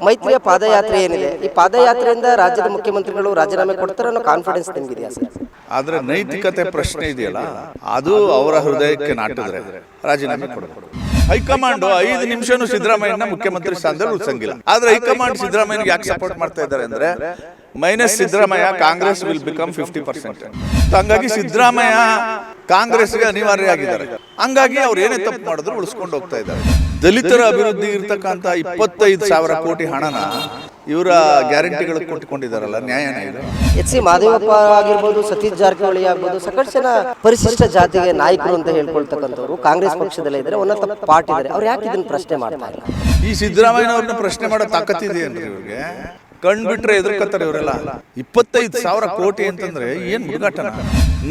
ಮೈತ್ರಿಯ ಪಾದಯಾತ್ರೆ ಏನಿದೆ? ಈ ಪಾದಯಾತ್ರೆಯಿಂದ ರಾಜ್ಯದ ಮುಖ್ಯಮಂತ್ರಿಗಳು ರಾಜೀನಾಮೆ ಕೊಡ್ತಾರೆ ಅನ್ನೋ ಕಾನ್ಫಿಡೆನ್ಸ್ ನಿಮ್ಗಿದೆಯಾ ಸರ್? ಆದ್ರೆ ನೈತಿಕತೆ ಪ್ರಶ್ನೆ ಇದೆಯಲ್ಲ ಅದು ಅವರ ಹೃದಯಕ್ಕೆ ನಾಟಿದ್ರೆ ರಾಜೀನಾಮೆ ಕೊಡಬೇಕು ಹೈಕಮಾಂಡ್ ಐದು ನಿಮಿಷನೂ ಸಿದ್ದರಾಮಯ್ಯನ ಮುಖ್ಯಮಂತ್ರಿ ಸ್ಥಾನದಲ್ಲಿ ಉಳಿಸಂಗಿಲ್ಲ. ಆದ್ರೆ ಹೈಕಮಾಂಡ್ ಸಿದ್ದರಾಮಯ್ಯನಿಗೆ ಯಾಕೆ ಸಪೋರ್ಟ್ ಮಾಡ್ತಾ ಇದ್ದಾರೆ ಅಂದ್ರೆ minus Siddaramaiah Congress will become fifty percent ಹಂಗಾಗಿ ಸಿದ್ದರಾಮಯ್ಯ ಕಾಂಗ್ರೆಸ್ಗೆ ಅನಿವಾರ್ಯ ಆಗಿದ್ದಾರೆ. ಹಂಗಾಗಿ ಅವ್ರು ಏನೇ ತಪ್ಪು ಮಾಡಿದ್ರು ಉಳಿಸ್ಕೊಂಡು ಹೋಗ್ತಾ ಇದ್ದಾರೆ. ದಲಿತರ ಅಭಿವೃದ್ಧಿ ಇರ್ತಕ್ಕಂಥ ಇಪ್ಪತ್ತೈದು ಸಾವಿರ ಕೋಟಿ ಹಣನ ಇವರ ಗ್ಯಾರಂಟಿಗಳು ಕೊಟ್ಟುಕೊಂಡಿದ್ದಾರಲ್ಲ ನ್ಯಾಯನ ಇದು. ಎಚ್ ಸಿ ಮಾದೇವಪ್ಪ ಆಗಿರ್ಬೋದು ಸತೀಶ್ ಜಾರಕಿಹೊಳಿ ಆಗ್ಬೋದು ಸಾಕಷ್ಟು ಜನ ಪರಿಶಿಷ್ಟ ಜಾತಿಗೆ ನಾಯಕರು ಅಂತ ಹೇಳ್ಕೊಳ್ತಕ್ಕಂಥವ್ರು ಕಾಂಗ್ರೆಸ್ ಪಕ್ಷದಲ್ಲೇ ಇದ್ದಾರೆ. ಉನ್ನತ ಪಾರ್ಟಿ ಇದ್ದಾರೆ ಅವ್ರು ಯಾಕೆ ಇದನ್ನ ಪ್ರಶ್ನೆ ಮಾಡ್ತಾರೆ ಈ ಈ ಸಿದ್ದರಾಮಯ್ಯನವ್ರನ್ನ ಪ್ರಶ್ನೆ ಮಾಡೋ ತಾಕತ್ತಿದೆ ಅಂದ್ರೆ ಇವ್ರಿಗೆ? ಕಣ್ ಬಿಟ್ರೆ ಎದುರ್ಕತ್ತಾರೆ ಇವರೆಲ್ಲ. ಇಪ್ಪತ್ತೈದು ಸಾವಿರ ಕೋಟಿ ಅಂತಂದ್ರೆ ಏನ್ ಹುಡುಗಾಟನ?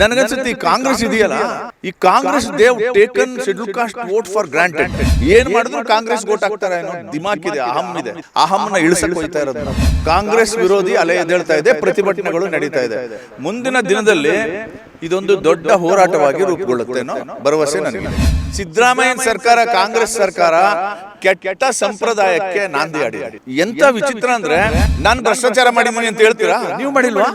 ನನಗನ್ಸುತ್ತೆ ಕಾಂಗ್ರೆಸ್ ಇದೆಯಲ್ಲ. ಈ Congress they've taken schedule caste vote for granted ಏನ್ ಮಾಡಿದ್ರು ಕಾಂಗ್ರೆಸ್ ವೋಟ್ ಹಾಕ್ತಾರೆ ಅನ್ನೋ ದಿಮಾಕ್ ಇದೆ. ಅಹಂ ಇದೆ. ಅಹಂನ ಇಳಿಸಕ್ ಹೋಯ್ತಾ ಇರೋದು. ಕಾಂಗ್ರೆಸ್ ವಿರೋಧಿ ಅಲೆ ಎದ್ದೇಳ್ತಾ ಇದೆ ಪ್ರತಿಭಟನೆಗಳು ನಡೀತಾ ಇದೆ. ಮುಂದಿನ ದಿನದಲ್ಲಿ ಇದೊಂದು ದೊಡ್ಡ ಹೋರಾಟವಾಗಿ ರೂಪುಗೊಳ್ಳುತ್ತೆ ಅನ್ನೋ ಭರವಸೆ ನನಗೆ ಸಿದ್ದರಾಮಯ್ಯ ಸರ್ಕಾರ ಕಾಂಗ್ರೆಸ್ ಸರ್ಕಾರ ಕೆಟ್ಟ ಸಂಪ್ರದಾಯಕ್ಕೆ ನಾಂದಿ ಆಡಿ ಎಂತ ವಿಚಿತ್ರ ಅಂದ್ರೆ ನಾನು ಭ್ರಷ್ಟಾಚಾರ ಮಾಡಿದ್ದೀನಿ ಅಂತ ಹೇಳ್ತೀರಾ? ನೀವು ಮಾಡಿಲ್ವಾ?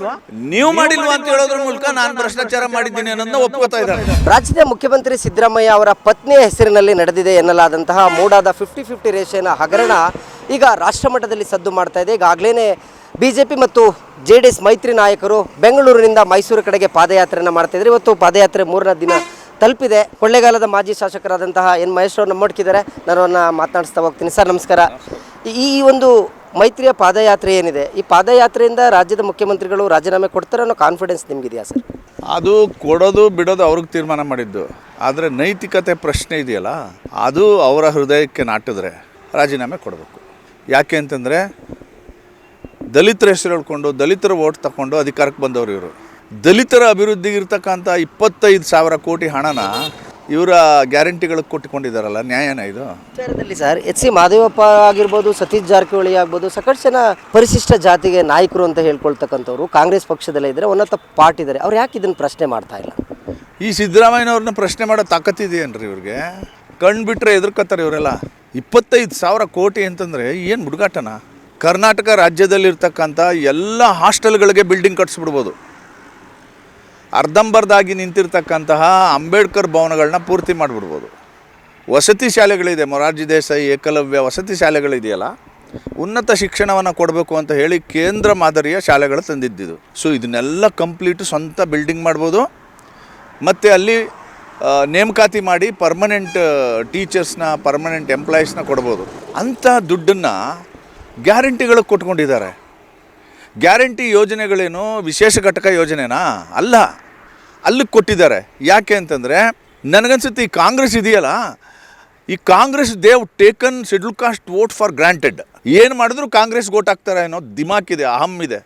ನೀವು ಮಾಡಿಲ್ವಾ ಅಂತ ಹೇಳೋದ್ರ ಮೂಲಕ ನಾನು ಭ್ರಷ್ಟಾಚಾರ ಮಾಡಿದ್ದೀನಿ ಅನ್ನೋದನ್ನ ಒಪ್ಕೋತಾ ಇದ್ದಾರೆ ರಾಜ್ಯದ ಮುಖ್ಯಮಂತ್ರಿ ಸಿದ್ದರಾಮಯ್ಯ ಅವರ ಪತ್ನಿಯ ಹೆಸರಿನಲ್ಲಿ ನಡೆದಿದೆ ಎನ್ನಲಾದಂತಹ ಮೂಡಾದ ಫಿಫ್ಟಿ ಫಿಫ್ಟಿ ರೇಷನ್ ಹಗರಣ ಈಗ ರಾಷ್ಟ್ರಮಟ್ಟದಲ್ಲಿ ಸದ್ದು ಮಾಡ್ತಾ ಇದೆ. ಈಗಾಗಲೇ ಬಿಜೆಪಿ ಮತ್ತು ಜೆ ಡಿ ಎಸ್ ಮೈತ್ರಿ ನಾಯಕರು ಬೆಂಗಳೂರಿನಿಂದ ಮೈಸೂರು ಕಡೆಗೆ ಪಾದಯಾತ್ರೆಯನ್ನು ಮಾಡ್ತಿದ್ದಾರೆ ಇವತ್ತು ಪಾದಯಾತ್ರೆ ಮೂರನೇ ದಿನ ತಲುಪಿದೆ. ಕೊಳ್ಳೇಗಾಲದ ಮಾಜಿ ಶಾಸಕರಾದಂತಹ ಎನ್ ಮಹೇಶ್ ಅವರು ನಮ್ಮೊಟ್ಟಿದ್ದಾರೆ ನಾನು ಮಾತನಾಡಿಸ್ತಾ ಹೋಗ್ತೀನಿ. ಸರ್, ನಮಸ್ಕಾರ. ಈ ಒಂದು ಮೈತ್ರಿಯ ಪಾದಯಾತ್ರೆ ಏನಿದೆ? ಈ ಪಾದಯಾತ್ರೆಯಿಂದ ರಾಜ್ಯದ ಮುಖ್ಯಮಂತ್ರಿಗಳು ರಾಜೀನಾಮೆ ಕೊಡ್ತಾರೆ ಅನ್ನೋ ಕಾನ್ಫಿಡೆನ್ಸ್ ನಿಮಗಿದೆಯಾ ಸರ್? ಅದು ಕೊಡೋದು ಬಿಡೋದು ಅವ್ರಿಗೆ ತೀರ್ಮಾನ ಮಾಡಿದ್ದು. ಆದರೆ ನೈತಿಕತೆ ಪ್ರಶ್ನೆ ಇದೆಯಲ್ಲ, ಅದು ಅವರ ಹೃದಯಕ್ಕೆ ನಾಟಿದ್ರೆ ರಾಜೀನಾಮೆ ಕೊಡಬೇಕು. ಯಾಕೆ ಅಂತಂದರೆ ದಲಿತರ ಹೆಸರು ಹೇಳ್ಕೊಂಡು, ದಲಿತರ ಓಟ್ ತಗೊಂಡು ಅಧಿಕಾರಕ್ಕೆ ಬಂದವರು ಇವರು. ದಲಿತರ ಅಭಿವೃದ್ಧಿಗೆ ಇರ್ತಕ್ಕಂಥ ಇಪ್ಪತ್ತೈದು ಸಾವಿರ ಕೋಟಿ ಹಣನ ಇವರ ಗ್ಯಾರಂಟಿಗಳು ಕೊಟ್ಟುಕೊಂಡಿದ್ದಾರಲ್ಲ ನ್ಯಾಯನ ಇದು? ವಿಚಾರದಲ್ಲಿ ಸರ್ ಎಚ್ ಸಿ ಮಾದೇವಪ್ಪ ಆಗಿರ್ಬೋದು ಸತೀಶ್ ಜಾರಕಿಹೊಳಿ ಆಗ್ಬೋದು ಸಾಕಷ್ಟು ಜನ ಪರಿಶಿಷ್ಟ ಜಾತಿಗೆ ನಾಯಕರು ಅಂತ ಹೇಳ್ಕೊಳ್ತಕ್ಕಂಥವ್ರು ಕಾಂಗ್ರೆಸ್ ಪಕ್ಷದಲ್ಲೇ ಇದ್ದರೆ ಉನ್ನತ ಪಾರ್ಟ್ ಇದ್ದಾರೆ ಅವ್ರು ಯಾಕೆ ಇದನ್ನ ಪ್ರಶ್ನೆ ಮಾಡ್ತಾ ಇಲ್ಲ? ಈ ಸಿದ್ದರಾಮಯ್ಯನವ್ರನ್ನ ಪ್ರಶ್ನೆ ಮಾಡೋ ತಾಕತ್ತಿದೆಯೇನ್ರಿ ಇವ್ರಿಗೆ? ಕಣ್ಣು ಬಿಟ್ಟರೆ ಎದುರ್ಕತ್ತಾರೆ ಇವರೆಲ್ಲ. ಇಪ್ಪತ್ತೈದು ಸಾವಿರ ಕೋಟಿ ಅಂತಂದರೆ ಏನು ಹುಡುಗಾಟನ ಕರ್ನಾಟಕ ರಾಜ್ಯದಲ್ಲಿರ್ತಕ್ಕಂಥ ಎಲ್ಲ ಹಾಸ್ಟೆಲ್ಗಳಿಗೆ ಬಿಲ್ಡಿಂಗ್ ಕಟ್ಸ್ಬಿಡ್ಬೋದು. ಅರ್ಧಂಬರ್ಧಾಗಿ ನಿಂತಿರ್ತಕ್ಕಂತಹ ಅಂಬೇಡ್ಕರ್ ಭವನಗಳನ್ನ ಪೂರ್ತಿ ಮಾಡಿಬಿಡ್ಬೋದು. ವಸತಿ ಶಾಲೆಗಳಿದೆ, ಮೊರಾರ್ಜಿ ದೇಸಾಯಿ ಏಕಲವ್ಯ ವಸತಿ ಶಾಲೆಗಳಿದೆಯಲ್ಲ, ಉನ್ನತ ಶಿಕ್ಷಣವನ್ನು ಕೊಡಬೇಕು ಅಂತ ಹೇಳಿ ಕೇಂದ್ರ ಮಾದರಿಯ ಶಾಲೆಗಳು ತಂದಿದ್ದಿದ್ದು ಸೊ ಇದನ್ನೆಲ್ಲ ಕಂಪ್ಲೀಟ್ ಸ್ವಂತ ಬಿಲ್ಡಿಂಗ್ ಮಾಡ್ಬೋದು. ಮತ್ತು ಅಲ್ಲಿ ನೇಮಕಾತಿ ಮಾಡಿ ಪರ್ಮನೆಂಟ್ ಟೀಚರ್ಸ್ನ ಪರ್ಮನೆಂಟ್ ಎಂಪ್ಲಾಯೀಸ್ನ ಕೊಡ್ಬೋದು. ಅಂಥ ದುಡ್ಡನ್ನು ಗ್ಯಾರಂಟಿಗಳಿಗೆ ಕೊಟ್ಕೊಂಡಿದ್ದಾರೆ. ಗ್ಯಾರಂಟಿ ಯೋಜನೆಗಳೇನು ವಿಶೇಷ ಘಟಕ ಯೋಜನೆನಾ? ಅಲ್ಲ. ಅಲ್ಲಿಗೆ ಕೊಟ್ಟಿದ್ದಾರೆ. ಯಾಕೆ ಅಂತಂದರೆ, ನನಗನ್ಸುತ್ತೆ ಈ ಕಾಂಗ್ರೆಸ್ ಇದೆಯಲ್ಲ? ಈ Congress they've taken schedule caste vote for granted ಏನು ಮಾಡಿದ್ರು ಕಾಂಗ್ರೆಸ್ ವೋಟ್ ಹಾಕ್ತಾರೆ ಅನ್ನೋ ದಿಮಾಕ್ ಇದೆ, ಅಹಂ ಇದೆ.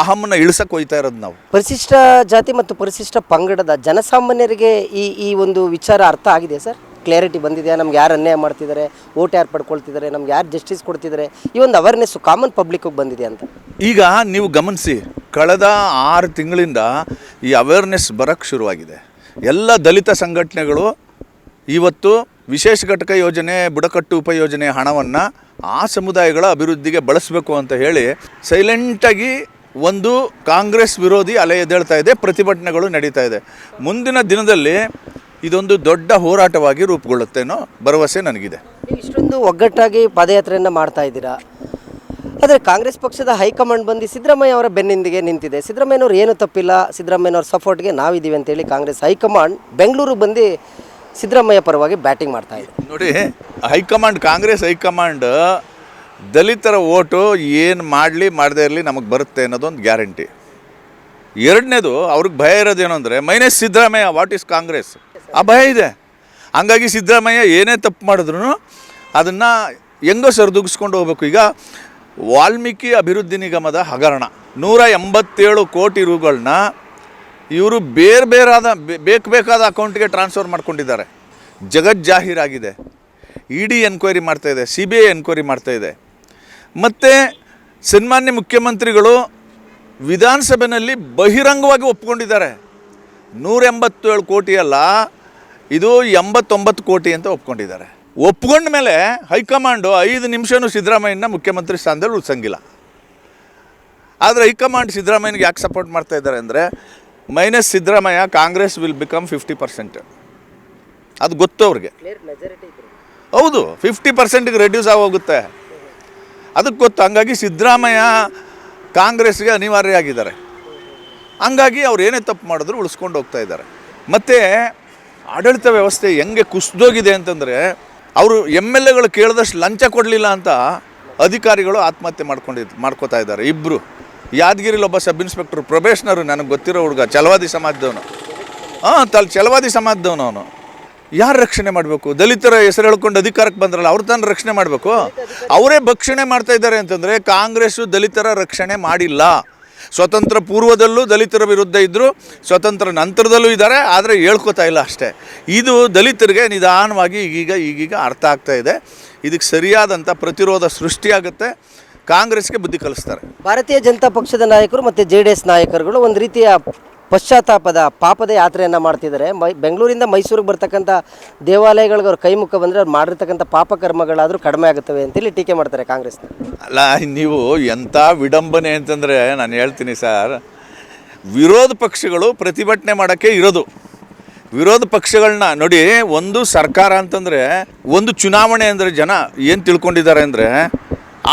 ಅಹಮ್ಮನ್ನ ಇಳಿಸಕ್ಕೆ ಹೋಯ್ತಾ ಇರೋದು ನಾವು. ಪರಿಶಿಷ್ಟ ಜಾತಿ ಮತ್ತು ಪರಿಶಿಷ್ಟ ಪಂಗಡದ ಜನಸಾಮಾನ್ಯರಿಗೆ ಈ ಈ ಒಂದು ವಿಚಾರ ಅರ್ಥ ಆಗಿದೆ ಸರ್? ಕ್ಲಾರಿಟಿ ಬಂದಿದೆಯಾ? ನಮ್ಗೆ ಯಾರು ಅನ್ಯಾಯ ಮಾಡ್ತಿದ್ದಾರೆ? ಓಟ್ ಯಾರು ಪಡ್ಕೊಳ್ತಿದ್ದಾರೆ? ನಮ್ಗೆ ಯಾರು ಜಸ್ಟಿಸ್ ಕೊಡ್ತಿದ್ದಾರೆ? ಈ ಒಂದು ಅವೇರ್ನೆಸ್ ಕಾಮನ್ ಪಬ್ಲಿಕ್ಗೆ ಬಂದಿದೆ ಅಂತ. ಈಗ ನೀವು ಗಮನಿಸಿ, ಕಳೆದ ಆರು ತಿಂಗಳಿಂದ ಈ ಅವೇರ್ನೆಸ್ ಬರೋಕ್ಕೆ ಶುರುವಾಗಿದೆ. ಎಲ್ಲ ದಲಿತ ಸಂಘಟನೆಗಳು ಇವತ್ತು ವಿಶೇಷ ಘಟಕ ಯೋಜನೆ, ಬುಡಕಟ್ಟು ಉಪಯೋಜನೆ ಹಣವನ್ನು ಆ ಸಮುದಾಯಗಳ ಅಭಿವೃದ್ಧಿಗೆ ಬಳಸಬೇಕು ಅಂತ ಹೇಳಿ ಸೈಲೆಂಟಾಗಿ ಒಂದು ಕಾಂಗ್ರೆಸ್ ವಿರೋಧಿ ಅಲೆ ಎದ್ದೇಳ್ತಾ ಇದೆ, ಪ್ರತಿಭಟನೆಗಳು ನಡೀತಾ ಇದೆ. ಮುಂದಿನ ದಿನದಲ್ಲಿ ಇದೊಂದು ದೊಡ್ಡ ಹೋರಾಟವಾಗಿ ರೂಪುಗೊಳ್ಳುತ್ತೇನೋ ಭರವಸೆ ನನಗಿದೆ. ಇಷ್ಟೊಂದು ಒಗ್ಗಟ್ಟಾಗಿ ಪಾದಯಾತ್ರೆಯನ್ನು ಮಾಡ್ತಾ ಇದ್ದೀರಾ? ಆದರೆ ಕಾಂಗ್ರೆಸ್ ಪಕ್ಷದ ಹೈಕಮಾಂಡ್ ಬಂದು ಸಿದ್ದರಾಮಯ್ಯ ಅವರ ಬೆನ್ನಿಂದಿಗೆ ನಿಂತಿದೆ. ಸಿದ್ದರಾಮಯ್ಯನವ್ರು ಏನು ತಪ್ಪಿಲ್ಲ. ಸಿದ್ದರಾಮಯ್ಯನವ್ರ ಸಪೋರ್ಟ್ಗೆ ನಾವಿದ್ದೀವಿ ಅಂತೇಳಿ ಕಾಂಗ್ರೆಸ್ ಹೈಕಮಾಂಡ್ ಬೆಂಗಳೂರಿಗೆ ಬಂದು ಸಿದ್ದರಾಮಯ್ಯ ಪರವಾಗಿ ಬ್ಯಾಟಿಂಗ್ ಮಾಡ್ತಾ ಇದೆ. ನೋಡಿ, high command, Congress high command ದಲಿತರ ಓಟು ಏನು ಮಾಡಲಿ ಮಾಡದೇ ಇರಲಿ ನಮಗೆ ಬರುತ್ತೆ ಅನ್ನೋದೊಂದು ಗ್ಯಾರಂಟಿ. ಎರಡನೇದು ಅವ್ರಿಗೆ ಭಯ ಇರೋದೇನು ಅಂದರೆ minus Siddaramaiah what is Congress? ಆ ಭಯ ಇದೆ. ಹಂಗಾಗಿ ಸಿದ್ದರಾಮಯ್ಯ ಏನೇ ತಪ್ಪು ಮಾಡಿದ್ರು ಅದನ್ನು ಹೆಂಗೋ ಸರಿದೂಗಿಸ್ಕೊಂಡು ಹೋಗ್ಬೇಕು. ಈಗ ವಾಲ್ಮೀಕಿ ಅಭಿವೃದ್ಧಿ ನಿಗಮದ ಹಗರಣ. ನೂರ ಎಂಬತ್ತೇಳು ಕೋಟಿ ರೂಗಳನ್ನ ಇವರು ಬೇರೆ ಬೇರಾದ ಬೇಕು ಬೇಕಾದ ಅಕೌಂಟ್ಗೆ ಟ್ರಾನ್ಸ್ಫರ್ ಮಾಡ್ಕೊಂಡಿದ್ದಾರೆ. ಜಗಜ್ಜಾಹೀರಾಗಿದೆ ಇ ಡಿ ಎನ್ಕ್ವೈರಿ ಮಾಡ್ತಾ ಇದೆ, ಸಿ ಬಿ ಐ ಎನ್ಕ್ವೈರಿ ಮಾಡ್ತಾ ಇದೆ. ಮತ್ತು ಸನ್ಮಾನ್ಯ ಮುಖ್ಯಮಂತ್ರಿಗಳು ವಿಧಾನಸಭೆಯಲ್ಲಿ ಬಹಿರಂಗವಾಗಿ ಒಪ್ಕೊಂಡಿದ್ದಾರೆ. ನೂರ ಎಂಬತ್ತೇಳು ಕೋಟಿ ಅಲ್ಲ ಇದು ಎಂಬತ್ತೊಂಬತ್ತು ಕೋಟಿ ಅಂತ ಒಪ್ಕೊಂಡಿದ್ದಾರೆ. ಒಪ್ಕೊಂಡ ಮೇಲೆ ಹೈಕಮಾಂಡು ಐದು ನಿಮಿಷನೂ ಸಿದ್ದರಾಮಯ್ಯನ ಮುಖ್ಯಮಂತ್ರಿ ಸ್ಥಾನದಲ್ಲಿ ಉಳಿಸಂಗಿಲ್ಲ. ಆದರೆ ಹೈಕಮಾಂಡ್ ಸಿದ್ದರಾಮಯ್ಯನಿಗೆ ಯಾಕೆ ಸಪೋರ್ಟ್ ಮಾಡ್ತಾ ಇದ್ದಾರೆ ಅಂದರೆ minus Siddaramaiah Congress will become fifty percent ಅದು ಗೊತ್ತು ಅವ್ರಿಗೆ. ಹೌದು ಫಿಫ್ಟಿ ಪರ್ಸೆಂಟಿಗೆ ರೆಡ್ಯೂಸ್ ಆಗೋಗುತ್ತೆ. ಅದಕ್ಕೆ ಗೊತ್ತು ಹಂಗಾಗಿ ಸಿದ್ದರಾಮಯ್ಯ ಕಾಂಗ್ರೆಸ್ಗೆ ಅನಿವಾರ್ಯ ಆಗಿದ್ದಾರೆ ಹಂಗಾಗಿ ಅವ್ರು ಏನೇ ತಪ್ಪು ಮಾಡಿದ್ರು ಉಳಿಸ್ಕೊಂಡು ಹೋಗ್ತಾ ಇದ್ದಾರೆ. ಮತ್ತು ಆಡಳಿತ ವ್ಯವಸ್ಥೆ ಹೆಂಗೆ ಕುಸಿದೋಗಿದೆ ಅಂತಂದರೆ ಅವರು ಎಂ ಎಲ್ ಎಗಳು ಕೇಳಿದಷ್ಟು ಲಂಚ ಕೊಡಲಿಲ್ಲ ಅಂತ ಅಧಿಕಾರಿಗಳು ಆತ್ಮಹತ್ಯೆ ಮಾಡ್ಕೊಂಡಿದ್ದು ಮಾಡ್ಕೋತಾ ಇದ್ದಾರೆ. ಇಬ್ಬರು ಯಾದಗಿರಿಲಿ ಒಬ್ಬ ಸಬ್ ಇನ್ಸ್ಪೆಕ್ಟರ್ ಪ್ರೊಬೇಷನರು ನನಗೆ ಗೊತ್ತಿರೋ ಹುಡುಗ ಚಲವಾದಿ ಸಮಾಜದವನು. ಹಾಂ ತಲ್ ಚಲವಾದಿ ಸಮಾಜದವನು ಅವನು. ಯಾರು ರಕ್ಷಣೆ ಮಾಡಬೇಕು? ದಲಿತರ ಹೆಸರು ಹೇಳ್ಕೊಂಡು ಅಧಿಕಾರಕ್ಕೆ ಬಂದ್ರಲ್ಲ, ಅವ್ರ ತಾನು ರಕ್ಷಣೆ ಮಾಡಬೇಕು? ಅವರೇ ಭಕ್ಷಣೆ ಮಾಡ್ತಾ ಇದ್ದಾರೆ ಅಂತಂದರೆ ಕಾಂಗ್ರೆಸ್ಸು ದಲಿತರ ರಕ್ಷಣೆ ಮಾಡಿಲ್ಲ. ಸ್ವತಂತ್ರ ಪೂರ್ವದಲ್ಲೂ ದಲಿತರ ವಿರುದ್ಧ ಇದ್ದರು ಸ್ವತಂತ್ರ ನಂತರದಲ್ಲೂ ಇದ್ದಾರೆ, ಆದರೆ ಹೇಳ್ಕೊತಾ ಇಲ್ಲ ಅಷ್ಟೇ. ಇದು ದಲಿತರಿಗೆ ನಿಧಾನವಾಗಿ ಈಗೀಗ ಈಗೀಗ ಅರ್ಥ ಆಗ್ತಾ ಇದೆ. ಇದಕ್ಕೆ ಸರಿಯಾದಂಥ ಪ್ರತಿರೋಧ ಸೃಷ್ಟಿಯಾಗುತ್ತೆ. ಕಾಂಗ್ರೆಸ್ಗೆ ಬುದ್ಧಿ ಕಲಿಸ್ತಾರೆ. ಭಾರತೀಯ ಜನತಾ ಪಕ್ಷದ ನಾಯಕರು ಮತ್ತು ಜೆ ಡಿ ನಾಯಕರುಗಳು ಒಂದು ರೀತಿಯ ಪಶ್ಚಾತ್ತಾಪದ ಪಾಪದ ಯಾತ್ರೆಯನ್ನು ಮಾಡ್ತಿದ್ದಾರೆ. ಮೈ, ಬೆಂಗಳೂರಿಂದ ಮೈಸೂರಿಗೆ ಬರ್ತಕ್ಕಂಥ ದೇವಾಲಯಗಳಿಗೆ ಅವ್ರ ಕೈ ಮುಖ ಬಂದರೆ ಅವ್ರು ಮಾಡಿರ್ತಕ್ಕಂಥ ಪಾಪಕರ್ಮಗಳಾದರೂ ಕಡಿಮೆ ಆಗುತ್ತವೆ ಅಂತೇಳಿ ಟೀಕೆ ಮಾಡ್ತಾರೆ ಕಾಂಗ್ರೆಸ್ನ. ಅಲ್ಲ, ನೀವು ಎಂಥ ವಿಡಂಬನೆ ಅಂತಂದರೆ ನಾನು ಹೇಳ್ತೀನಿ ಸರ್. ವಿರೋಧ ಪಕ್ಷಗಳು ಪ್ರತಿಭಟನೆ ಮಾಡೋಕ್ಕೆ ಇರೋದು. ವಿರೋಧ ಪಕ್ಷಗಳನ್ನ ನೋಡಿ, ಒಂದು ಸರ್ಕಾರ ಅಂತಂದರೆ, ಒಂದು ಚುನಾವಣೆ ಅಂದರೆ ಜನ ಏನು ತಿಳ್ಕೊಂಡಿದ್ದಾರೆ ಅಂದರೆ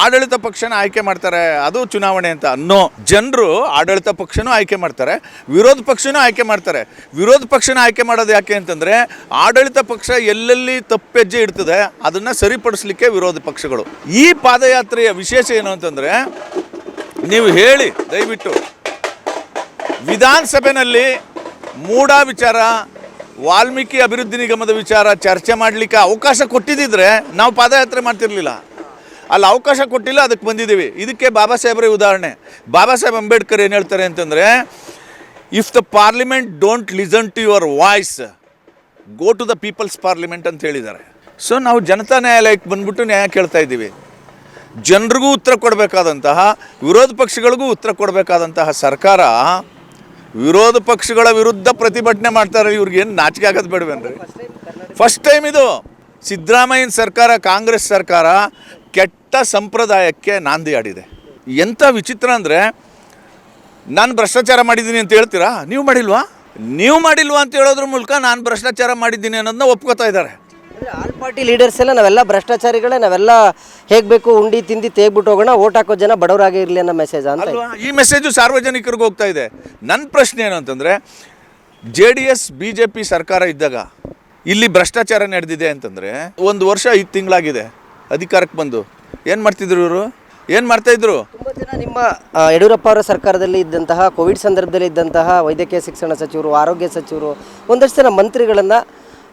ಆಡಳಿತ ಪಕ್ಷನ ಆಯ್ಕೆ ಮಾಡ್ತಾರೆ, ಅದು ಚುನಾವಣೆ ಅಂತ ಅನ್ನೋ ಜನರು ಆಡಳಿತ ಪಕ್ಷನೂ ಆಯ್ಕೆ ಮಾಡ್ತಾರೆ, ವಿರೋಧ ಪಕ್ಷನೂ ಆಯ್ಕೆ ಮಾಡ್ತಾರೆ. ವಿರೋಧ ಪಕ್ಷನ ಆಯ್ಕೆ ಮಾಡೋದು ಯಾಕೆ ಅಂತಂದರೆ, ಆಡಳಿತ ಪಕ್ಷ ಎಲ್ಲೆಲ್ಲಿ ತಪ್ಪೆಜ್ಜೆ ಇಡ್ತದೆ, ಅದನ್ನು ಸರಿಪಡಿಸ್ಲಿಕ್ಕೆ ವಿರೋಧ ಪಕ್ಷಗಳು. ಈ ಪಾದಯಾತ್ರೆಯ ವಿಶೇಷ ಏನು ಅಂತಂದರೆ, ನೀವು ಹೇಳಿ, ದಯವಿಟ್ಟು. ವಿಧಾನಸಭೆಯಲ್ಲಿ ಮೂಡ ವಿಚಾರ ವಾಲ್ಮೀಕಿ ಅಭಿವೃದ್ಧಿ ನಿಗಮದ ವಿಚಾರ ಚರ್ಚೆ ಮಾಡಲಿಕ್ಕೆ ಅವಕಾಶ ಕೊಟ್ಟಿದ್ದಿದ್ರೆ ನಾವು ಪಾದಯಾತ್ರೆ ಮಾಡ್ತಿರ್ಲಿಲ್ಲ. ಅಲ್ಲಿ ಅವಕಾಶ ಕೊಟ್ಟಿಲ್ಲ, ಅದಕ್ಕೆ ಬಂದಿದ್ದೀವಿ. ಇದಕ್ಕೆ ಬಾಬಾ ಸಾಹೇಬ್ರ ಉದಾಹರಣೆ. ಬಾಬಾ ಸಾಹೇಬ್ ಅಂಬೇಡ್ಕರ್ ಏನು ಹೇಳ್ತಾರೆ ಅಂತಂದರೆ if the parliament don't listen to your voice go to the people's parliament ಅಂತ ಹೇಳಿದ್ದಾರೆ. ಸೊ ನಾವು ಜನತಾ ನ್ಯಾಯಾಲಯಕ್ಕೆ ಬಂದ್ಬಿಟ್ಟು ನ್ಯಾಯ ಕೇಳ್ತಾ ಇದ್ದೀವಿ. ಜನರಿಗೂ ಉತ್ತರ ಕೊಡಬೇಕಾದಂತಹ, ವಿರೋಧ ಪಕ್ಷಗಳಿಗೂ ಉತ್ತರ ಕೊಡಬೇಕಾದಂತಹ ಸರ್ಕಾರ ವಿರೋಧ ಪಕ್ಷಗಳ ವಿರುದ್ಧ ಪ್ರತಿಭಟನೆ ಮಾಡ್ತಾರೆ. ಇವ್ರಿಗೆ ಏನು ನಾಚಿಕೆ ಆಗೋದು ಬೇಡವೇನ್ರಿ? ಫಸ್ಟ್ ಟೈಮ್ ಇದು. ಸಿದ್ದರಾಮಯ್ಯನ ಸರ್ಕಾರ, ಕಾಂಗ್ರೆಸ್ ಸರ್ಕಾರ ಕೆಟ್ಟ ಸಂಪ್ರದಾಯಕ್ಕೆ ನಾಂದಿ ಆಡಿದೆ. ಎಂಥ ವಿಚಿತ್ರ ಅಂದರೆ ನಾನು ಭ್ರಷ್ಟಾಚಾರ ಮಾಡಿದ್ದೀನಿ ಅಂತ ಹೇಳ್ತೀರಾ? ನೀವು ಮಾಡಿಲ್ವಾ? ನೀವು ಮಾಡಿಲ್ವಾ ಅಂತ ಹೇಳೋದ್ರ ಮೂಲಕ ನಾನು ಭ್ರಷ್ಟಾಚಾರ ಮಾಡಿದ್ದೀನಿ ಅನ್ನೋದನ್ನ ಒಪ್ಕೋತಾ ಇದ್ದಾರೆ. ಆಲ್ ಪಾರ್ಟಿ ಲೀಡರ್ಸ್ ಎಲ್ಲ ನಾವೆಲ್ಲ ಭ್ರಷ್ಟಾಚಾರಿಗಳೇ ನಾವೆಲ್ಲ ಹೇಗೆ ಬೇಕು ಉಂಡಿ ತಿಂದು ತೇಗ್ಬಿಟ್ಟು ಹೋಗೋಣ ಓಟ್ ಹಾಕೋ ಜನ ಬಡವರಾಗಿ ಇರಲಿ ಅನ್ನೋ ಮೆಸೇಜ್ ಅಂತ ಈ ಮೆಸೇಜು ಸಾರ್ವಜನಿಕರಿಗೆ ಹೋಗ್ತಾ ಇದೆ. ನನ್ನ ಪ್ರಶ್ನೆ ಏನು ಅಂತಂದರೆ J D S B J P ಸರ್ಕಾರ ಇದ್ದಾಗ ಇಲ್ಲಿ ಭ್ರಷ್ಟಾಚಾರ ನಡೆದಿದೆ ಅಂತಂದರೆ ಒಂದು ವರ್ಷ ಐದು ತಿಂಗಳಾಗಿದೆ. ಅಧಿಕಾರಕ್ಕೆ ಬಂದು? ಏನು ಮಾಡ್ತಿದ್ರು ಇವರು? ಏನು ಮಾಡ್ತಾಯಿದ್ರು ತುಂಬ ಜನ ನಿಮ್ಮ ಆ, ಯಡಿಯೂರಪ್ಪ ಅವರ ಸರ್ಕಾರದಲ್ಲಿ ಇದ್ದಂತಹ ಕೋವಿಡ್ ಸಂದರ್ಭದಲ್ಲಿ ಇದ್ದಂತಹ ವೈದ್ಯಕೀಯ ಶಿಕ್ಷಣ ಸಚಿವರು ಆರೋಗ್ಯ ಸಚಿವರು ಒಂದಷ್ಟು ಜನ ಮಂತ್ರಿಗಳನ್ನು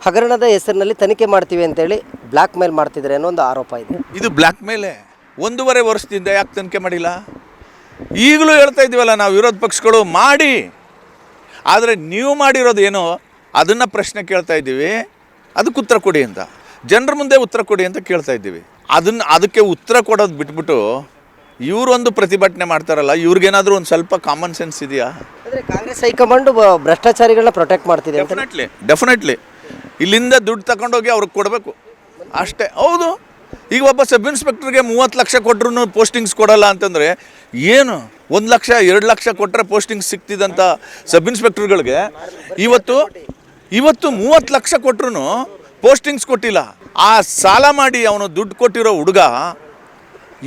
ಹಗರಣದ ಹೆಸರಿನಲ್ಲಿ ತನಿಖೆ ಮಾಡ್ತೀವಿ ಅಂತೇಳಿ ಬ್ಲ್ಯಾಕ್ ಮೇಲ್ ಮಾಡ್ತಿದ್ರೆ ಅನ್ನೋ ಒಂದು ಆರೋಪ ಇದೆ. ಇದು ಬ್ಲ್ಯಾಕ್ ಮೇಲೆ? ಒಂದೂವರೆ ವರ್ಷದಿಂದ ಯಾಕೆ ತನಿಖೆ ಮಾಡಿಲ್ಲ? ಈಗಲೂ ಹೇಳ್ತಾ ಇದ್ದೀವಲ್ಲ ನಾವು ವಿರೋಧ ಪಕ್ಷಗಳು ಮಾಡಿ. ಆದರೆ ನೀವು ಮಾಡಿರೋದು ಏನೋ ಅದನ್ನು ಪ್ರಶ್ನೆ ಕೇಳ್ತಾ ಇದ್ದೀವಿ ಅದಕ್ಕೆ ಉತ್ತರ ಕೊಡಿ ಅಂತ. ಜನರ ಮುಂದೆ ಉತ್ತರ ಕೊಡಿ ಅಂತ ಕೇಳ್ತಾ ಇದ್ದೀವಿ. ಅದನ್ನು ಅದಕ್ಕೆ ಉತ್ತರ ಕೊಡೋದು ಬಿಟ್ಬಿಟ್ಟು ಇವರೊಂದು ಪ್ರತಿಭಟನೆ ಮಾಡ್ತಾರಲ್ಲ ಇವ್ರಿಗೇನಾದರೂ ಒಂದು ಸ್ವಲ್ಪ ಕಾಮನ್ ಸೆನ್ಸ್ ಇದೆಯಾ? ಅಂದರೆ ಕಾಂಗ್ರೆಸ್ ಹೈಕಮಾಂಡ್ ಭ್ರಷ್ಟಾಚಾರಿಗಳನ್ನ ಪ್ರೊಟೆಕ್ಟ್ ಮಾಡ್ತಿದೆ ಡೆಫಿನೆಟ್ಲಿ ಡೆಫಿನೆಟ್ಲಿ ಇಲ್ಲಿಂದ ದುಡ್ಡು ತಗೊಂಡೋಗಿ ಅವ್ರಿಗೆ ಕೊಡಬೇಕು. ಅಷ್ಟೇ ಹೌದು. ಈಗ ಒಬ್ಬ ಸಬ್ ಇನ್ಸ್ಪೆಕ್ಟರ್ಗೆ ಮೂವತ್ತು ಲಕ್ಷ ಕೊಟ್ಟರು ಪೋಸ್ಟಿಂಗ್ಸ್ ಕೊಡಲ್ಲ ಅಂತಂದರೆ ಏನು? ಒಂದು ಲಕ್ಷ ಎರಡು ಲಕ್ಷ ಕೊಟ್ಟರೆ ಪೋಸ್ಟಿಂಗ್ ಸಿಗ್ತಿದ್ದಂಥ ಸಬ್ ಇನ್ಸ್ಪೆಕ್ಟರ್ಗಳಿಗೆ ಇವತ್ತು ಇವತ್ತು ಮೂವತ್ತು ಲಕ್ಷ ಕೊಟ್ಟರು ಪೋಸ್ಟಿಂಗ್ಸ್ ಕೊಟ್ಟಿಲ್ಲ. ಆ ಸಾಲ ಮಾಡಿ ಅವನು ದುಡ್ಡು ಕೊಟ್ಟಿರೋ ಹುಡುಗ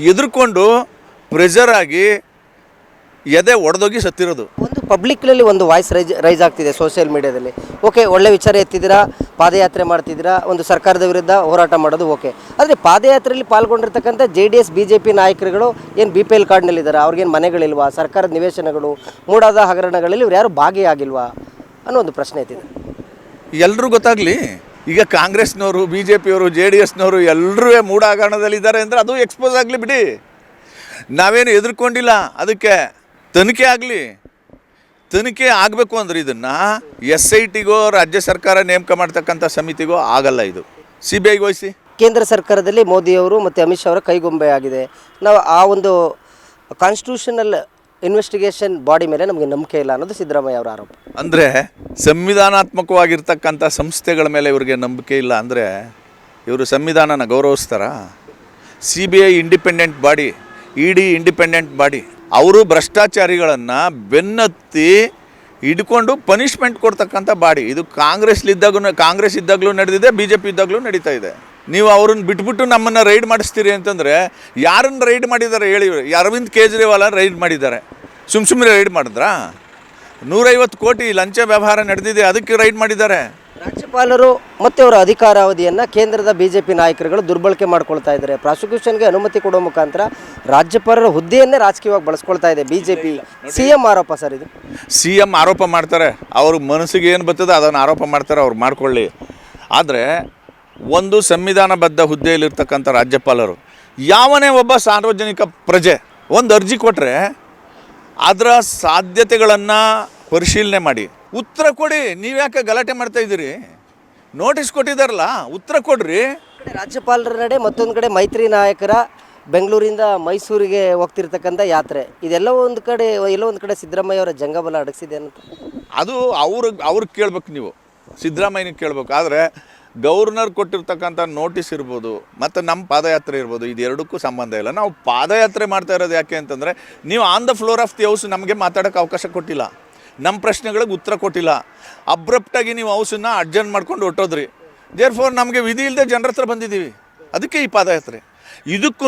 ಎದುರ್ಕೊಂಡು ಪ್ರೆಷರ್ ಆಗಿ ಎದೆ ಒಡೆದೋಗಿ ಸತ್ತಿರೋದು. ಒಂದು ಪಬ್ಲಿಕ್ನಲ್ಲಿ ಒಂದು ವಾಯ್ಸ್ ರೈಸ್ ರೈಸ್ ಆಗ್ತಿದೆ ಸೋಷಿಯಲ್ ಮೀಡಿಯಾದಲ್ಲಿ ಓಕೆ ಒಳ್ಳೆ ವಿಚಾರ ಎತ್ತಿದ್ದೀರಾ ಪಾದಯಾತ್ರೆ ಮಾಡ್ತಿದ್ದೀರಾ ಒಂದು ಸರ್ಕಾರದ ವಿರುದ್ಧ ಹೋರಾಟ ಮಾಡೋದು ಓಕೆ ಆದರೆ ಪಾದಯಾತ್ರೆಯಲ್ಲಿ ಪಾಲ್ಗೊಂಡಿರ್ತಕ್ಕಂಥ J D S B J P ನಾಯಕರುಗಳು ಏನು ಬಿ ಪಿ ಎಲ್ ಕಾರ್ಡ್ನಲ್ಲಿದ್ದಾರೆ ಅವ್ರಿಗೇನು ಮನೆಗಳಿಲ್ವಾ ಸರ್ಕಾರದ ನಿವೇಶನಗಳು ಮೂಡಾದ ಹಗರಣಗಳಲ್ಲಿ ಇವ್ರು ಯಾರು ಭಾಗಿಯಾಗಿಲ್ವಾ ಅನ್ನೋ ಒಂದು ಪ್ರಶ್ನೆ ಎತ್ತಿದೆ. ಎಲ್ಲರೂ ಗೊತ್ತಾಗಲಿ ಈಗ ಕಾಂಗ್ರೆಸ್ನವರು ಬಿ ಜೆ ಪಿಯವರು ಜೆ ಡಿ ಎಸ್ನವರು ಎಲ್ಲರೂ ಮೂಡಾಗರಣದಲ್ಲಿದ್ದಾರೆ ಅಂದರೆ ಅದು ಎಕ್ಸ್ಪೋಸ್ ಆಗಲಿ ಬಿಡಿ. ನಾವೇನು ಎದುರ್ಕೊಂಡಿಲ್ಲ, ಅದಕ್ಕೆ ತನಿಖೆ ಆಗಲಿ. ತನಿಖೆ ಆಗಬೇಕು ಅಂದ್ರೆ ಇದನ್ನು ಎಸ್ ಐ ಟಿಗೋ ರಾಜ್ಯ ಸರ್ಕಾರ ನೇಮಕ ಮಾಡ್ತಕ್ಕಂಥ ಸಮಿತಿಗೋ ಆಗಲ್ಲ ಇದು. ಸಿ ಬಿ ಐಗೆ ವಹಿಸಿ. ಕೇಂದ್ರ ಸರ್ಕಾರದಲ್ಲಿ ಮೋದಿಯವರು ಮತ್ತು ಅಮಿತ್ ಶಾ ಅವರ ಕೈಗೊಂಬೆ ಆಗಿದೆ. ನಾವು ಆ ಒಂದು ಕಾನ್ಸ್ಟಿಟ್ಯೂಷನಲ್ ಇನ್ವೆಸ್ಟಿಗೇಷನ್ ಬಾಡಿ ಮೇಲೆ ನಮಗೆ ನಂಬಿಕೆ ಇಲ್ಲ ಅನ್ನೋದು ಸಿದ್ದರಾಮಯ್ಯ ಅವರ ಆರೋಪ. ಅಂದರೆ ಸಂವಿಧಾನಾತ್ಮಕವಾಗಿರ್ತಕ್ಕಂಥ ಸಂಸ್ಥೆಗಳ ಮೇಲೆ ಇವರಿಗೆ ನಂಬಿಕೆ ಇಲ್ಲ ಅಂದರೆ ಇವರು ಸಂವಿಧಾನನ ಗೌರವಿಸ್ತಾರಾ? C B I independent body E D independent body ಅವರು ಭ್ರಷ್ಟಾಚಾರಿಗಳನ್ನು ಬೆನ್ನತ್ತಿ ಹಿಡ್ಕೊಂಡು ಪನಿಷ್ಮೆಂಟ್ ಕೊಡ್ತಕ್ಕಂಥ ಬಾಡಿ ಇದು ಕಾಂಗ್ರೆಸ್ಲಿದ್ದಾಗೂ ಕಾಂಗ್ರೆಸ್ ಇದ್ದಾಗಲೂ ನಡೆದಿದೆ ಬಿ ಜೆ ಪಿ ಇದ್ದಾಗಲೂ ನಡೀತಾ ಇದೆ. ನೀವು ಅವ್ರನ್ನ ಬಿಟ್ಬಿಟ್ಟು ನಮ್ಮನ್ನು ರೈಡ್ ಮಾಡಿಸ್ತೀರಿ ಅಂತಂದರೆ ಯಾರನ್ನು ರೈಡ್ ಮಾಡಿದ್ದಾರೆ ಹೇಳಿ, ಅರವಿಂದ್ ಕೇಜ್ರಿವಾಲ ರೈಡ್ ಮಾಡಿದ್ದಾರೆ. ಸುಮ್ಮ ಸುಮ್ಮನೆ ರೈಡ್ ಮಾಡಿದ್ರಾ? ನೂರೈವತ್ತು ಕೋಟಿ ಲಂಚ ವ್ಯವಹಾರ ನಡೆದಿದೆ ಅದಕ್ಕೆ ರೈಡ್ ಮಾಡಿದ್ದಾರೆ. ರಾಜ್ಯಪಾಲರು ಮತ್ತೆ ಅವರ ಅಧಿಕಾರಾವಧಿಯನ್ನ ಕೇಂದ್ರದ ಬಿಜೆಪಿ ನಾಯಕರುಗಳು ದುರ್ಬಳಕೆ ಮಾಡ್ಕೊಳ್ತಾ ಇದ್ದಾರೆ. ಪ್ರಾಸಿಕ್ಯೂಷನ್ಗೆ ಅನುಮತಿ ಕೊಡೋ ಮುಖಾಂತರ ರಾಜ್ಯಪಾಲರ ಹುದ್ದೆಯನ್ನೇ ರಾಜಕೀಯವಾಗಿ ಬಳಸ್ಕೊಳ್ತಾ ಇದೆ ಬಿಜೆಪಿ. ಸಿಎಂ ಆರೋಪ ಸರ್ ಇದು. ಸಿ ಎಂ ಆರೋಪ ಮಾಡ್ತಾರೆ. ಅವ್ರ ಮನಸ್ಸಿಗೆ ಏನು ಬರ್ತದೆ ಅದನ್ನು ಆರೋಪ ಮಾಡ್ತಾರೆ ಅವ್ರು ಮಾಡ್ಕೊಳ್ಳಿ. ಆದರೆ ಒಂದು ಸಂವಿಧಾನಬದ್ಧ ಹುದ್ದೆಯಲ್ಲಿರ್ತಕ್ಕಂಥ ರಾಜ್ಯಪಾಲರು ಯಾವನೇ ಒಬ್ಬ ಸಾರ್ವಜನಿಕ ಪ್ರಜೆ ಒಂದು ಅರ್ಜಿ ಕೊಟ್ಟರೆ ಅದರ ಸಾಧ್ಯತೆಗಳನ್ನು ಪರಿಶೀಲನೆ ಮಾಡಿ. ಉತ್ತರ ಕೊಡಿ ನೀವ್ಯಾಕೆ ಗಲಾಟೆ ಮಾಡ್ತಾ ಇದ್ದೀರಿ? ನೋಟಿಸ್ ಕೊಟ್ಟಿದ್ದಾರಲ್ಲ ಉತ್ತರ ಕೊಡ್ರಿ. ಕಡೆ ರಾಜ್ಯಪಾಲರ ನಡೆ ಮತ್ತೊಂದು ಕಡೆ ಮೈತ್ರಿ ನಾಯಕರ ಬೆಂಗಳೂರಿಂದ ಮೈಸೂರಿಗೆ ಹೋಗ್ತಿರ್ತಕ್ಕಂಥ ಯಾತ್ರೆ. ಇದೆಲ್ಲ ಒಂದು ಕಡೆ ಎಲ್ಲೋ ಒಂದು ಕಡೆ ಸಿದ್ದರಾಮಯ್ಯ ಅವರ ಜಂಗಬಲ ಅಡಗಿಸಿದೆ ಅಂತ. ಅದು ಅವ್ರಿಗೆ ಅವ್ರಿಗೆ ಕೇಳ್ಬೇಕು ನೀವು. ಸಿದ್ದರಾಮಯ್ಯನಿಗೆ ಕೇಳ್ಬೇಕು. ಆದರೆ ಗವರ್ನರ್ ಕೊಟ್ಟಿರ್ತಕ್ಕಂಥ ನೋಟಿಸ್ ಇರ್ಬೋದು, ಮತ್ತು ನಮ್ಮ ಪಾದಯಾತ್ರೆ ಇರ್ಬೋದು, ಇದು ಎರಡಕ್ಕೂ ಸಂಬಂಧ ಇಲ್ಲ. ನಾವು ಪಾದಯಾತ್ರೆ ಮಾಡ್ತಾ ಇರೋದು ಯಾಕೆ ಅಂತಂದರೆ, ನೀವು on the floor of the house ನಮಗೆ ಮಾತಾಡೋಕೆ ಅವಕಾಶ ಕೊಟ್ಟಿಲ್ಲ. ನಮ್ಮ ಪ್ರಶ್ನೆಗಳಿಗೆ ಉತ್ತರ ಕೊಟ್ಟಿಲ್ಲ. ಅಬ್ರಪ್ಟಾಗಿ ನೀವು ಹೌಸನ್ನು ಅಡ್ಜನ್ ಮಾಡ್ಕೊಂಡು ಹೊಟ್ಟೋದ್ರಿ ದೇರ್ ಫೋರ್ ನಮಗೆ ವಿಧಿ ಇಲ್ಲದೆ ಜನರ ಹತ್ರ ಬಂದಿದ್ದೀವಿ. ಅದಕ್ಕೆ ಈ ಪಾದಯಾತ್ರೆ. ಇದಕ್ಕೂ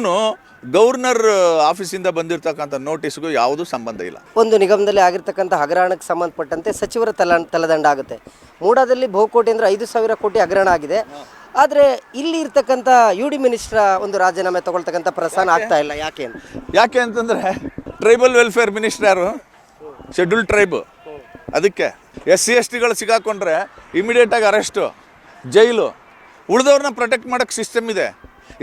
ಗವರ್ನರ್ ಆಫೀಸಿಂದ ಬಂದಿರತಕ್ಕಂಥ ನೋಟಿಸ್ಗೂ ಯಾವುದೂ ಸಂಬಂಧ ಇಲ್ಲ. ಒಂದು ನಿಗಮದಲ್ಲಿ ಆಗಿರ್ತಕ್ಕಂಥ ಹಗರಣಕ್ಕೆ ಸಂಬಂಧಪಟ್ಟಂತೆ ಸಚಿವರ ತಲ ತಲೆದಂಡ ಆಗುತ್ತೆ. ಮೂಡಾದಲ್ಲಿ ಬಹುಕೋಟಿ ಅಂದರೆ ಐದು ಸಾವಿರ ಕೋಟಿ ಹಗರಣ ಆಗಿದೆ. ಆದರೆ ಇಲ್ಲಿ ಇರ್ತಕ್ಕಂಥ ಯು ಡಿ ಮಿನಿಸ್ಟ್ರ ಒಂದು ರಾಜೀನಾಮೆ ತಗೊಳ್ತಕ್ಕಂಥ ಪ್ರಸಾನ ಆಗ್ತಾ ಇಲ್ಲ. ಯಾಕೆ ಅಂತ? ಯಾಕೆ ಅಂತಂದರೆ ಟ್ರೈಬಲ್ ವೆಲ್ಫೇರ್ ಮಿನಿಸ್ಟರ್ ಯಾರು? Schedule tribe. ಅದಕ್ಕೆ ಎಸ್ ಸಿ ಎಸ್ ಟಿಗಳು ಸಿಗಾಕೊಂಡ್ರೆ ಇಮಿಡಿಯೇಟಾಗಿ ಅರೆಸ್ಟು ಜೈಲು ಉಳಿದವ್ರನ್ನ ಪ್ರೊಟೆಕ್ಟ್ ಮಾಡೋಕ್ಕೆ ಸಿಸ್ಟಮ್ ಇದೆ.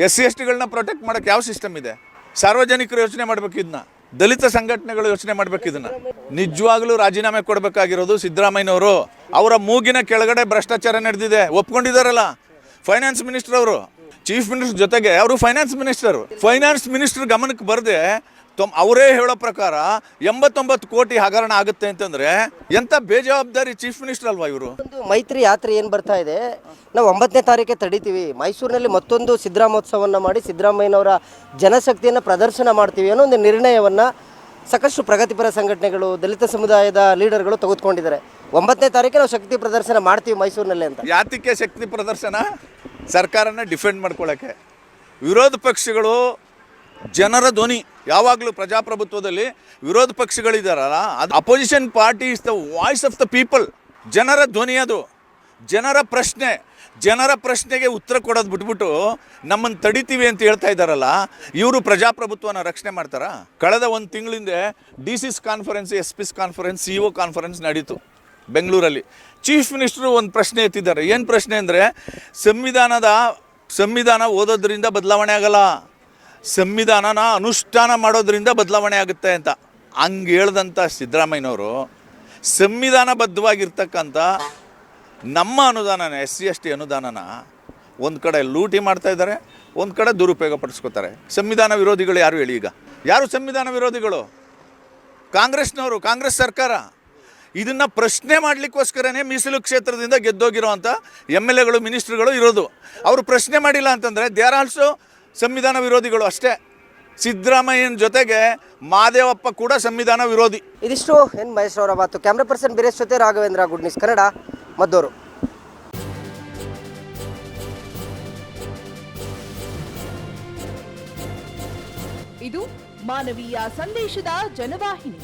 ಎಸ್ ಸಿ ಎಸ್ ಟಿಗಳನ್ನ ಪ್ರೊಟೆಕ್ಟ್ ಮಾಡೋಕೆ ಯಾವ ಸಿಸ್ಟಮ್ ಇದೆ? ಸಾರ್ವಜನಿಕರು ಯೋಚನೆ ಮಾಡ್ಬೇಕು ಇದನ್ನ ದಲಿತ ಸಂಘಟನೆಗಳು ಯೋಚನೆ ಮಾಡ್ಬೇಕು ಇದನ್ನ ನಿಜವಾಗ್ಲೂ ರಾಜೀನಾಮೆ ಕೊಡಬೇಕಾಗಿರೋದು ಸಿದ್ದರಾಮಯ್ಯನವರು. ಅವರ ಮೂಗಿನ ಕೆಳಗಡೆ ಭ್ರಷ್ಟಾಚಾರ ನಡೆದಿದೆ. ಒಪ್ಕೊಂಡಿದಾರಲ್ಲ ಫೈನಾನ್ಸ್ ಮಿನಿಸ್ಟರ್ ಅವರು. ಚೀಫ್ ಮಿನಿಸ್ಟರ್ ಜೊತೆಗೆ, ಅವರು ಫೈನಾನ್ಸ್ ಮಿನಿಸ್ಟರ್ ಫೈನಾನ್ಸ್ ಮಿನಿಸ್ಟರ್ ಗಮನಕ್ಕೆ ಬರದೆ ತೊಮ್ ಅವರೇ ಹೇಳೋ ಪ್ರಕಾರ ಎಂಬತ್ತೊಂಬತ್ತು ಕೋಟಿ ಹಗರಣ ಆಗುತ್ತೆ ಅಂತಂದ್ರೆ ಎಂತ ಬೇಜವಾಬ್ದಾರಿ ಚೀಫ್ ಮಿನಿಸ್ಟರ್ ಅಲ್ವಾ ಇವರು? ಒಂದು ಮೈತ್ರಿ ಯಾತ್ರೆ ಏನು ಬರ್ತಾ ಇದೆ ನಾವು ಒಂಬತ್ತನೇ ತಾರೀಕೆ ತಡಿತೀವಿ. ಮೈಸೂರಿನಲ್ಲಿ ಮತ್ತೊಂದು ಸಿದ್ದರಾಮೋತ್ಸವವನ್ನು ಮಾಡಿ ಸಿದ್ದರಾಮಯ್ಯನವರ ಜನಶಕ್ತಿಯನ್ನು ಪ್ರದರ್ಶನ ಮಾಡ್ತೀವಿ ಅನ್ನೋ ಒಂದು ನಿರ್ಣಯವನ್ನು ಸಾಕಷ್ಟು ಪ್ರಗತಿಪರ ಸಂಘಟನೆಗಳು ದಲಿತ ಸಮುದಾಯದ ಲೀಡರ್ಗಳು ತೆಗೆದುಕೊಂಡಿದ್ದಾರೆ. ಒಂಬತ್ತನೇ ತಾರೀಕು ನಾವು ಶಕ್ತಿ ಪ್ರದರ್ಶನ ಮಾಡ್ತೀವಿ ಮೈಸೂರಿನಲ್ಲಿ ಅಂತ. ಯಾತಕ್ಕೆ ಶಕ್ತಿ ಪ್ರದರ್ಶನ? ಸರ್ಕಾರನ ಡಿಫೆಂಡ್ ಮಾಡ್ಕೊಳ್ಳೋಕ್ಕೆ ವಿರೋಧ ಪಕ್ಷಗಳು ಜನರ ಧ್ವನಿ. ಯಾವಾಗಲೂ ಪ್ರಜಾಪ್ರಭುತ್ವದಲ್ಲಿ ವಿರೋಧ ಪಕ್ಷಗಳಿದಾರಲ್ಲ, ಅದು opposition party is the voice of the people ಜನರ ಧ್ವನಿ ಅದು. ಜನರ ಪ್ರಶ್ನೆ. ಜನರ ಪ್ರಶ್ನೆಗೆ ಉತ್ತರ ಕೊಡೋದು ಬಿಟ್ಬಿಟ್ಟು ನಮ್ಮನ್ನು ತಡಿತೀವಿ ಅಂತ ಹೇಳ್ತಾ ಇದ್ದಾರಲ್ಲ ಇವರು ಪ್ರಜಾಪ್ರಭುತ್ವನ ರಕ್ಷಣೆ ಮಾಡ್ತಾರಾ? ಕಳೆದ ಒಂದು ತಿಂಗಳಿಂದೆ D Cs conference S Ps conference C O conference ನಡೀತು ಬೆಂಗಳೂರಲ್ಲಿ. ಚೀಫ್ ಮಿನಿಸ್ಟ್ರು ಒಂದು ಪ್ರಶ್ನೆ ಎತ್ತಿದ್ದಾರೆ. ಏನು ಪ್ರಶ್ನೆ ಅಂದರೆ, ಸಂವಿಧಾನದ, ಸಂವಿಧಾನ ಓದೋದ್ರಿಂದ ಬದಲಾವಣೆ ಆಗಲ್ಲ. ಸಂವಿಧಾನನ ಅನುಷ್ಠಾನ ಮಾಡೋದ್ರಿಂದ ಬದಲಾವಣೆ ಆಗುತ್ತೆ ಅಂತ. ಹಂಗೆ ಹೇಳ್ದಂಥ ಸಿದ್ದರಾಮಯ್ಯನವರು ಸಂವಿಧಾನಬದ್ಧವಾಗಿರ್ತಕ್ಕಂಥ ನಮ್ಮ ಅನುದಾನನ, ಎಸ್ ಸಿ ಎಸ್ ಟಿ ಅನುದಾನನ ಒಂದು ಕಡೆ ಲೂಟಿ ಮಾಡ್ತಾ ಇದ್ದಾರೆ, ಒಂದು ಕಡೆ ದುರುಪಯೋಗ ಪಡಿಸ್ಕೋತಾರೆ ಸಂವಿಧಾನ ವಿರೋಧಿಗಳು ಯಾರು ಹೇಳಿ ಈಗ? ಯಾರು ಸಂವಿಧಾನ ವಿರೋಧಿಗಳು? ಕಾಂಗ್ರೆಸ್ನವರು, ಕಾಂಗ್ರೆಸ್ ಸರ್ಕಾರ. ಇದನ್ನು ಪ್ರಶ್ನೆ ಮಾಡಲಿಕ್ಕೋಸ್ಕರನೇ ಮೀಸಲು ಕ್ಷೇತ್ರದಿಂದ ಗೆದ್ದೋಗಿರೋವಂಥ ಎಂ ಎಲ್ ಎಗಳು, ಮಿನಿಸ್ಟ್ರುಗಳು ಇರೋದು. ಅವರು ಪ್ರಶ್ನೆ ಮಾಡಿಲ್ಲ ಅಂತಂದರೆ ದೇ ಆರ್ ಆಲ್ಸೋ ಸಂವಿಧಾನ ವಿರೋಧಿಗಳು ಅಷ್ಟೇ. ಸಿದ್ದರಾಮಯ್ಯನ ಜೊತೆಗೆ ಮಾದೇವಪ್ಪ ಕೂಡ ಸಂವಿಧಾನ ವಿರೋಧಿ. ಇದಿಷ್ಟು ಎನ್ ಮಹೇಶ್ ಅವರ ಮಾತು. ಕ್ಯಾಮ್ರಾ ಪರ್ಸನ್ ಬಿರೇಶ್ ಜೊತೆ ರಾಘವೇಂದ್ರ ಗುಡ್ ನ್ಯೂಸ್ ಕನ್ನಡ ಮದ್ದೂರು. ಇದು ಮಾನವೀಯ ಸಂದೇಶದ ಜನವಾಹಿನಿ.